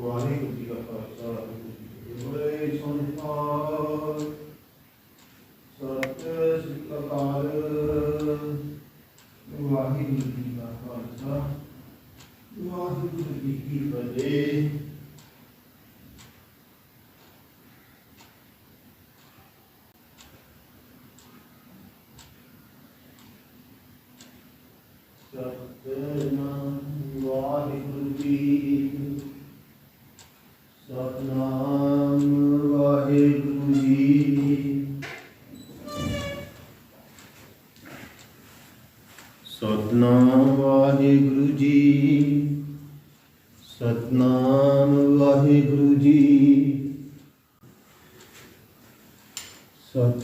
Wahai, siapa? ਅਕਾਲ ਵਾਹਿਗੁਰੂ ਜੀ ਕਾ ਖਾਲਸਾ ਵਾਹਿਗੁਰੂ ਜੀ ਕੀ ਫਤਿਹ ਸਤਿਨਾਮ ਵਾਹਿਗੁਰੂ ਜੀ ਸਤਨਾਮ ਵਾਹਿਗੁਰੂ।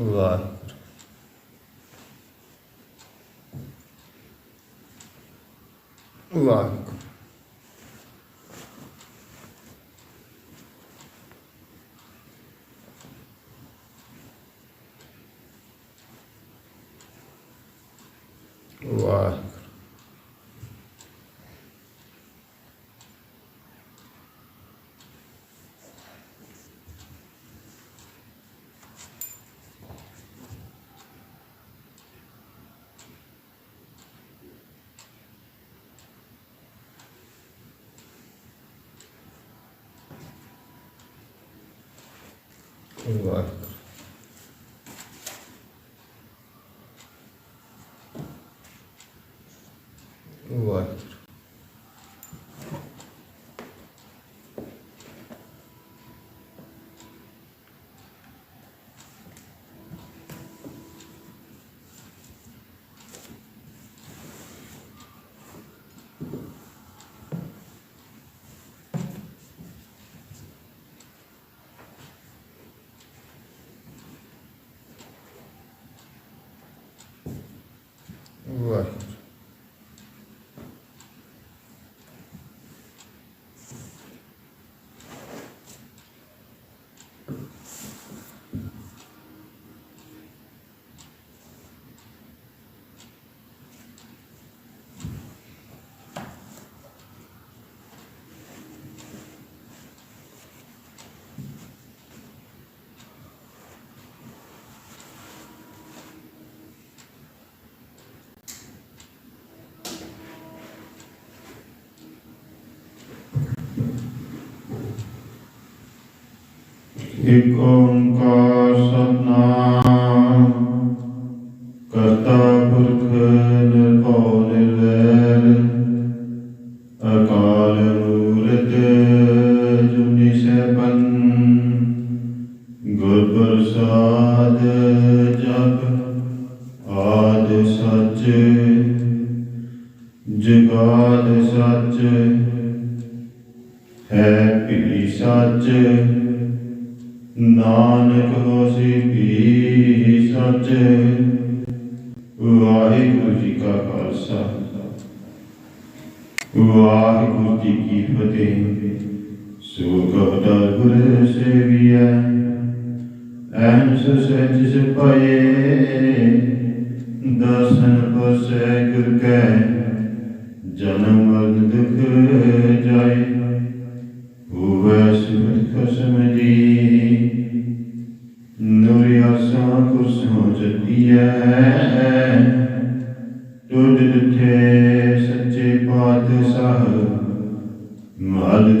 ਵਾਹਿਗੁਰੂ ਵਾਹਿਗੁਰੂ ਵਾਹਿਗੁਰੂ Ну Варто. ایک اومکار کرتا پرکھ نرپو نرویر جگاد سچ ہے سچ ਨਾਨਕ ਹੋਸੀ ਵੀ ਸੱਚ। ਵਾਹਿਗੁਰੂ ਜੀ ਕਾ ਖਾਲਸਾ। ਵਾਹਿਗੁਰੂ ਜੀ ਕੀ ਫਤਿਹ। ਸੋ ਕਵਤਾ ਗੁਰ ਸੇਵੀਐ। ਐਨ ਸਹਿਜ ਸਿਪਾਏ ਦਰਸ਼ਨ ਪਸੈ ਗੁਰ ਕੈ। ਜਨਮ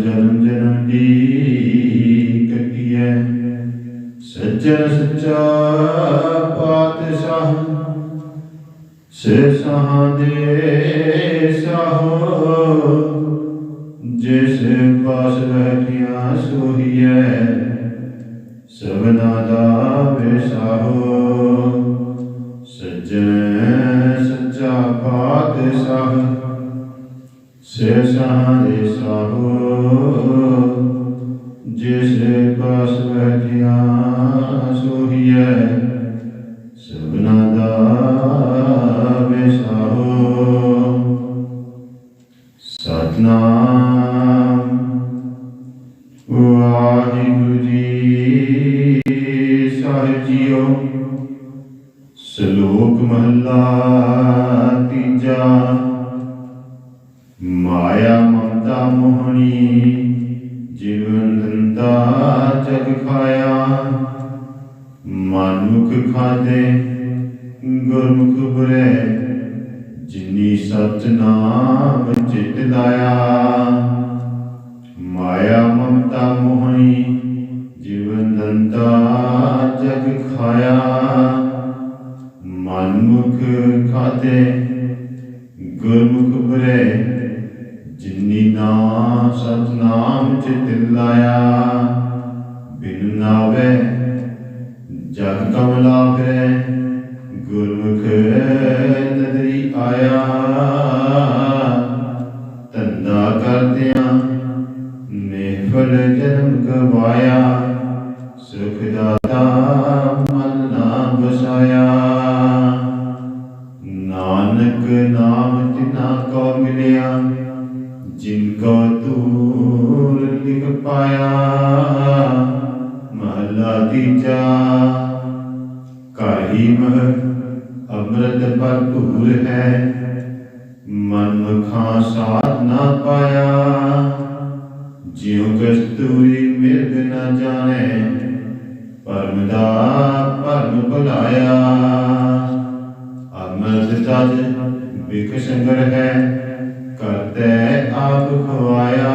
ਜਨਮ ਜਨਮ ਦੀ ਕਟਿਐ। ਸੱਚਾ ਸੱਚਾ ਪਾਤਸ਼ਾਹ ਸੇ ਸਹਾਂ ਦੇ ਸਾਹੋ ਸੇ ਦੇ ਸਾਹੋ, ਜਿਸ ਪਾਸ ਬੈਠਿਆ ਸੋਹੀਐ, ਸਭਨਾ ਦਾ ਵਿਸਾਹੋ ਸਤਨਾਮ, ਵਾਹਿਗੁਰੂ ਜੀ ਸਾਹਿਬ ਜੀਓ। ਸ਼ਲੋਕ ਮਹਲਾ ਤੀਜਾ। ਮਾਇਆ ਮਮਤਾ ਮੋਹਣੀ, ਜੀਵਨ ਦੰਤਾ ਜਗ ਖਾਇਆ। ਮਨੁਖ ਖਾਦੇ, ਗੁਰਮੁਖ ਬੁਰੇ, ਜਿਨੀ ਸਚ ਨਾਮ ਚਿਤ ਲਾਇਆ। ਮਾਇਆ ਮਮਤਾ ਮੋਹਣੀ, ਜੀਵਨ ਦੰਤਾ ਜਗ ਖਾਇਆ। ਮਨਮੁਖ ਖਾਤੇ ਨਿਫਲ ਜਨਮ ਗਵਾਇਆ ਸੁਖ ਦਾਤਾ ਮਨ ਨਾ ਬਸਾਇਆ ਨਾਨਕ ਨਾਮ ਤਿਨਾ ਕੋ ਮਿਲਿਆ, ਜਿਨ ਕੋ ਤੂਰ ਲਿਖ ਪਾਇਆ, ਮਹਲਾ ਤੀਜਾ। ਕਾਹੀ ਮਹ ਅੰਮ੍ਰਿਤ ਭਰਪੂਰ ਹੈ, ਮਨ ਮਖਾਂ ਸਾਥ ਨਾ ਪਾਇਆ। ਜਿਉ ਕਸਤੂਰੀ ਮਿਰਗ ਨਾ ਜਾਣੇ, ਪਰਮ ਦਾ ਪਰਮ ਭੁਲਾਇਆ। ਅੰਮ੍ਰਿਤ ਤਜ ਬਿਕ ਸੰਗਰ ਹੈ, ਕਰਤੇ ਆਪ ਖਵਾਇਆ।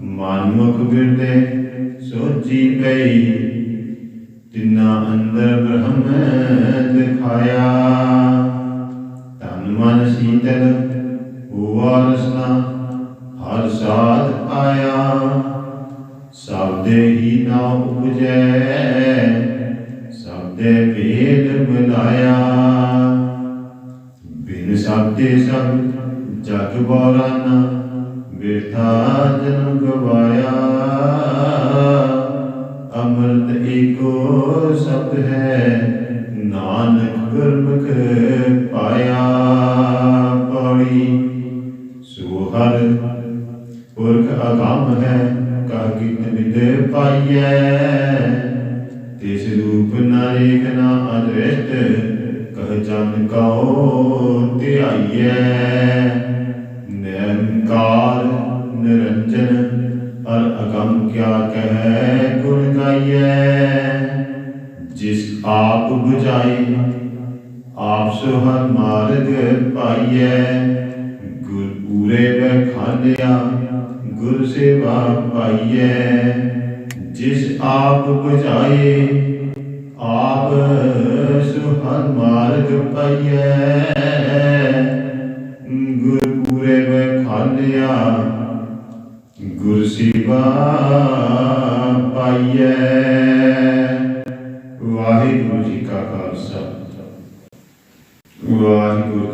ਮਨ ਮੁਖ ਬਿਰਦੇ ਸੋਚੀ ਪਈ, ਤਿੰਨਾ ਅੰਦਰ ਬ੍ਰਹਮ ਦਿਖਾਇਆ। ਤਨ ਮਨ ਸੀਤਲ ਹੁਆ ਰਸਨਾ ਹਰ ਸਾਧ ਆਇਆ ਸਬਦੇ ਹੀ ਨਾ ਉਪਜੈ ਸਬਦੇ ਭੇਦ ਮਿਲਾਇਆ ਬਿਨ ਸਬਦੇ ਸਭ ਜਗ ਬੋਰਾਨਾ ਬਿਰਥਾ ਜਨਮ ਗਵਾਇਆ। ਅੰਮ੍ਰਿਤ ਏਕੋ ਸਬਦ ਹੈ, ਨਾਨਕ ਗੁਰਮੁਖ ਪਾਇਆ। ਪੌੜੀ ਸੋ ਹਰ ਪੁਰਖ ਅਗੰਮ ਹੈ ਕਾ ਕੀਤ ਵਿਦੇ ਪਾਈਐ। ਤਿਸ ਰੂਪ ਨਾਇਕ ਨਾ ਅਦ੍ਰਿਸ਼ਟ ਕਹ ਜਨ ਕਉ ਧਿਆਈਐ। ਨਿਰੰਕਾਰ ਨਿਰੰਜਨ ਅਰ ਅਗੰਮ ਕਿਆ ਕਹੈ ਗੁਣ ਗਾਈਐ। ਜਿਸ ਆਪ 부ਝਾਈ ਆਪ ਸੋ ਹਰ ਮਾਰਗ ਪਾਈਐ। ਗੁਰ ਪੂਰੇ ਬਖਾਨਿਆ ਗੁਰ ਸੇਵਾ ਪਾਈਐ, ਜਿਸ ਆਪ 부ਝਾਏ ਆਪ ਸੋ ਮਾਰਗ ਪਾਈਐ। ਗੁਰ ਪੂਰੇ ਬਖਾਨਿਆ ਗੁਰ ਸੇਵਾ ਪਾਈਐ। ਵਾਹਿਗੁਰੂ ਜੀ ਕਾ ਖਾਲਸਾ। ਵਾਹਿਗੁਰੂ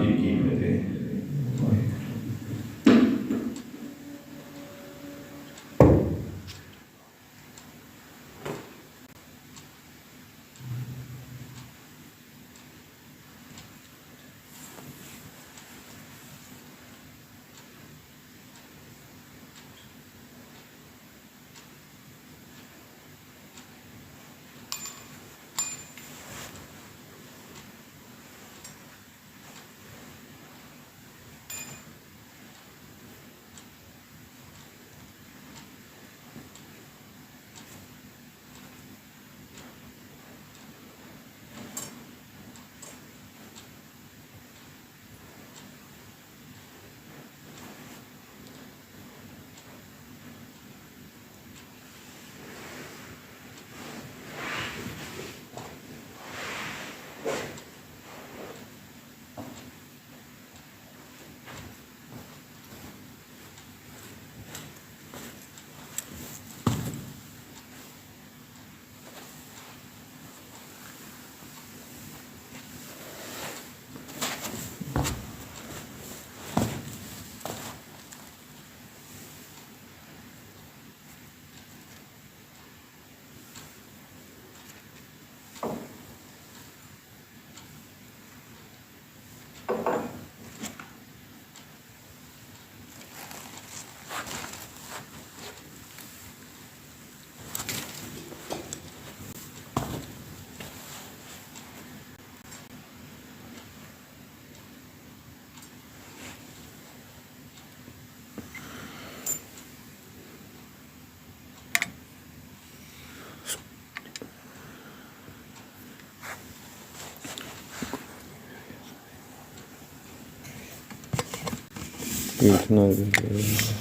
那。